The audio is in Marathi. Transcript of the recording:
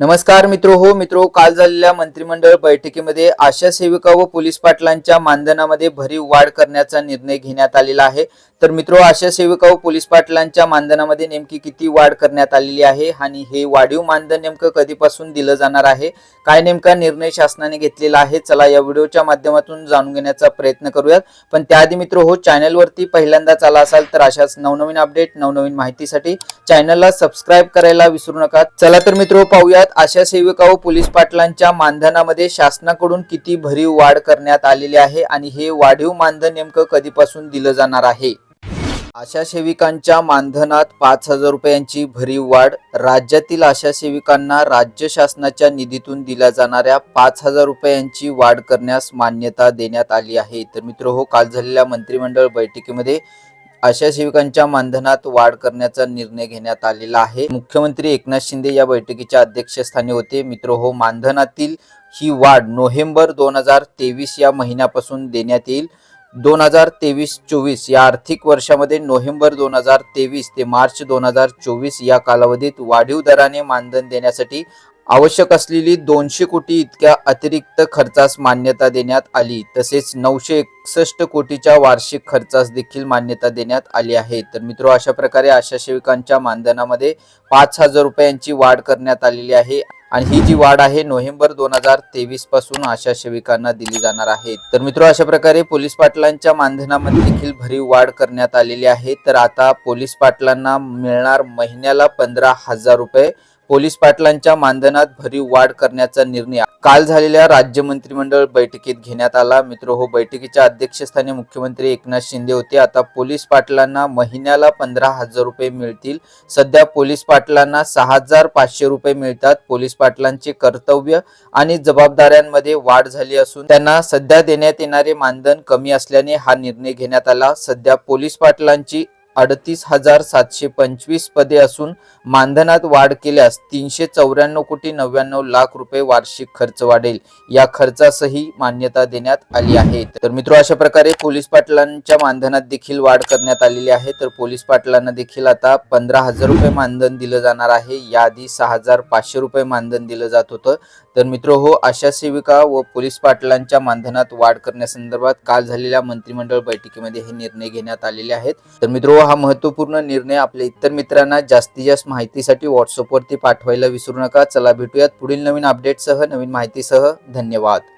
नमस्कार मित्रो हो मित्रो काल झालेल्या मंत्रिमंडळ बैठकीमध्ये आशा सेविका व पोलीस पाटलांच्या मानधनामध्ये भरीव वाढ करण्याचा निर्णय घेण्यात आलेला आहे. तर मित्रो आशा सेविका व पोलीस पाटलांच्या मानधनामध्ये नेमकी किती वाढ करण्यात आलेली आहे आणि हे वाढीव मानधन नेमकं कधीपासून दिलं जाणार आहे? काय नेमका निर्णय शासनाने घेतलेला आहे? चला या व्हिडिओच्या माध्यमातून जाणून घेण्याचा प्रयत्न करूयात. पण त्याआधी मित्र हो चॅनलवरती पहिल्यांदाच आला असाल तर अशाच नवनवीन अपडेट नवनवीन माहितीसाठी चॅनलला सबस्क्राईब करायला विसरू नका. चला तर मित्र पाहूयात. आशा सेविका व पोलीस पाटलांच्या मानधनामध्ये शासनाकडून किती भरीव वाढ करण्यात आलेली आहे आणि हे वाढीव मानधन नेमकं कधीपासून दिलं जाणार आहे? आशा सेविकांच्या मानधनात पाच हजार रुपयांची भरीव वाढ राज्यातील आशा सेविकांना राज्य शासनाच्या निधीतून दिल्या जाणाऱ्या पाच हजार रुपयांची वाढ करण्यास मान्यता देण्यात आली आहे. तर मित्र हो काल झालेल्या मंत्रिमंडळ बैठकीमध्ये अशा सेविकांच्या मानधनात वाढ करण्याचा निर्णय घेण्यात आलेला आहे. मुख्यमंत्री एकनाथ शिंदे या बैठकीच्या अध्यक्षस्थानी होते. मित्र हो मानधनातील ही वाढ नोव्हेंबर दोन हजार तेवीस या महिन्यापासून देण्यात येईल. दोन हजार तेवीस चोवीस या आर्थिक वर्षामध्ये नोव्हेंबर दोन हजार तेवीस ते मार्च दोन हजार चोवीस या कालावधीत वाढीव दराने मानधन देण्यासाठी आवश्यक असलेली दोनशे कोटी इतक्या अतिरिक्त खर्चास मान्यता देण्यात आली तसेच नऊशे एकसष्ट कोटीच्या वार्षिक खर्चास देखील मान्यता देण्यात आली आहे. तर मित्र अशा प्रकारे आशा सेविकांच्या मानधनामध्ये पाच हजार रुपयांची वाढ करण्यात आलेली आहे आणि ही जी वाढ आहे नोव्हेंबर दोन हजार तेवीसपासून आशा सेविकांना दिली जाणार आहे. तर मित्र अशा प्रकारे पोलीस पाटलांच्या मानधनामध्ये देखील भरीव वाढ करण्यात आलेली आहे. तर आता पोलीस पाटलांना मिळणार महिन्याला पंधरा हजार रुपये पोलीस पाटलांच्या मानधनात भरीव वाढ करण्याचा निर्णय काल झालेल्या राज्य मंत्रिमंडळ बैठकीत घेण्यात आला. मित्र हो बैठकीच्या अध्यक्षस्थानी मुख्यमंत्री एकनाथ शिंदे होते. आता पोलीस पाटलांना महिन्याला पंधरा हजार रुपये मिळतील. सध्या पोलीस पाटलांना सहा हजार पाचशे रुपये मिळतात. पोलीस पाटलांचे कर्तव्य आणि जबाबदाऱ्यांमध्ये वाढ झाली असून त्यांना सध्या देण्यात येणारे मानधन कमी असल्याने हा निर्णय घेण्यात आला. सध्या पोलीस पाटलांची अडतीस हजार सातशे पंचवीस पदे असून मानधनात वाढ केल्यास तीनशे चौऱ्याण्णव कोटी नव्याण्णव लाख रुपये वार्षिक खर्च वाढेल. या खर्चासही मान्यता देण्यात आली आहे. तर मित्र अशा प्रकारे पोलीस पाटलांच्या मानधनात देखील वाढ करण्यात आलेली आहे. तर पोलीस पाटलांना देखील आता पंधरा हजार रुपये मानधन दिलं जाणार आहे. याआधी सहा हजार पाचशे रुपये मानधन दिलं जात होतं. तर मित्र हो आशा सेविका व पोलीस पाटलांच्या मानधनात वाढ करण्यासंदर्भात काल झालेल्या मंत्रिमंडळ बैठकीमध्ये हे निर्णय घेण्यात आलेले आहेत. तर मित्र हा महत्त्वपूर्ण निर्णय आपल्या इतर मित्रांना जास्तीत जास्त माहितीसाठी व्हॉट्सअपवरती पाठवायला विसरू नका. चला भेटूयात पुढील नवीन अपडेटसह नवीन माहितीसह. धन्यवाद.